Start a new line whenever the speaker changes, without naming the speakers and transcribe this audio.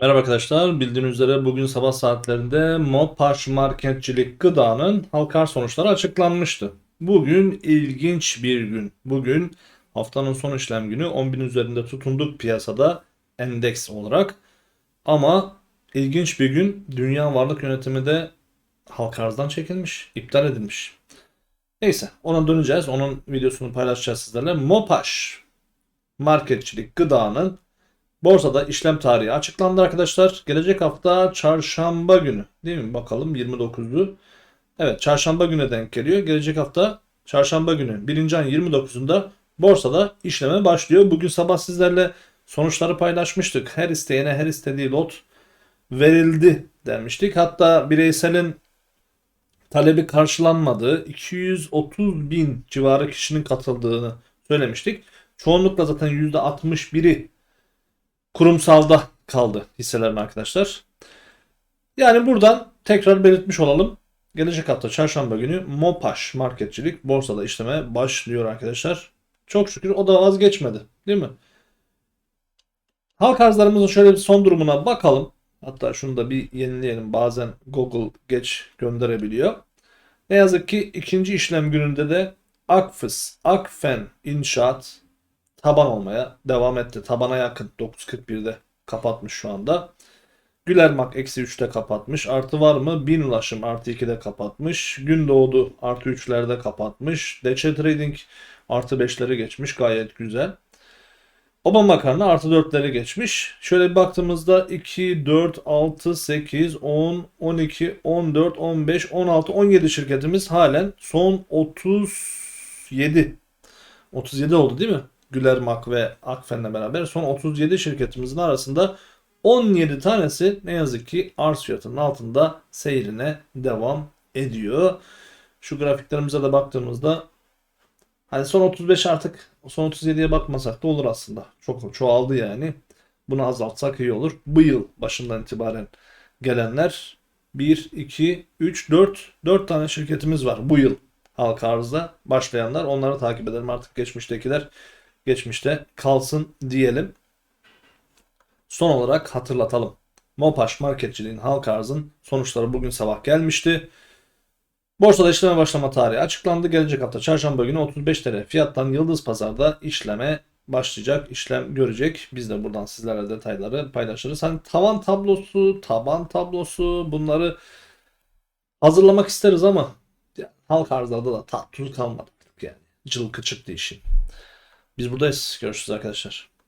Merhaba arkadaşlar. Bildiğiniz üzere bugün sabah saatlerinde Mopaş Marketçilik Gıda'nın halka arz sonuçları açıklanmıştı. Bugün ilginç bir gün. Bugün haftanın son işlem günü 10.000 üzerinde tutunduk piyasada endeks olarak. Ama ilginç bir gün Dünya Varlık Yönetimi de halka arzdan çekilmiş, iptal edilmiş. Neyse ona döneceğiz. Onun videosunu paylaşacağız sizlerle. Mopaş Marketçilik Gıda'nın Borsada işlem tarihi açıklandı arkadaşlar. Gelecek hafta çarşamba günü değil mi? Bakalım 29'u. Evet çarşamba güne denk geliyor. Gelecek hafta çarşamba günü 1. ayın 29'unda borsada işleme başlıyor. Bugün sabah sizlerle sonuçları paylaşmıştık. Her isteyene her istediği lot verildi demiştik. Hatta bireyselin talebi karşılanmadığı 230 bin civarı kişinin katıldığını söylemiştik. Çoğunlukla zaten %61'i kurumsalda kaldı hisselerin arkadaşlar. Yani buradan tekrar belirtmiş olalım. Gelecek hafta çarşamba günü Mopaş marketçilik borsada işleme başlıyor arkadaşlar. Çok şükür o da vazgeçmedi değil mi? Halk arzlarımızın şöyle bir son durumuna bakalım. Hatta şunu da bir yenileyelim. Bazen Google geç gönderebiliyor. Ne yazık ki ikinci işlem gününde de Akfıs, Akfen İnşaat taban olmaya devam etti. Tabana yakın 9.41'de kapatmış şu anda. Gülermak eksi 3'te kapatmış. Artı var mı? Bin ulaşım artı 2'de kapatmış. Gündoğdu artı 3'lerde kapatmış. DC Trading artı 5'leri geçmiş. Gayet güzel. Oba makarna artı 4'leri geçmiş. Şöyle bir baktığımızda 2, 4, 6, 8, 10, 12, 14, 15, 16, 17 şirketimiz halen son 37. 37 oldu değil mi? Gülermak ve Akfen'le beraber son 37 şirketimizin arasında 17 tanesi ne yazık ki arz fiyatının altında seyrine devam ediyor. Şu grafiklerimize de baktığımızda hani son 35 artık son 37'ye bakmasak da olur aslında. Çok çoğaldı yani. Bunu azaltsak iyi olur. Bu yıl başından itibaren gelenler 1, 2, 3, 4, 4 tane şirketimiz var bu yıl halka arzda başlayanlar. Onları takip edelim artık geçmiştekiler geçmişte kalsın diyelim. Son olarak hatırlatalım. Mopaş marketçiliğin halka arzın sonuçları bugün sabah gelmişti. Borsada işleme başlama tarihi açıklandı. Gelecek hafta çarşamba günü 35 TL fiyattan Yıldız Pazar'da işleme başlayacak, işlem görecek. Biz de buradan sizlerle detayları paylaşırız. Hani tavan tablosu, taban tablosu bunları hazırlamak isteriz ama ya, halka arzlarda da tat tuz kalmadı yani. Cılkı çıktı işin. Biz buradayız. Görüşürüz arkadaşlar.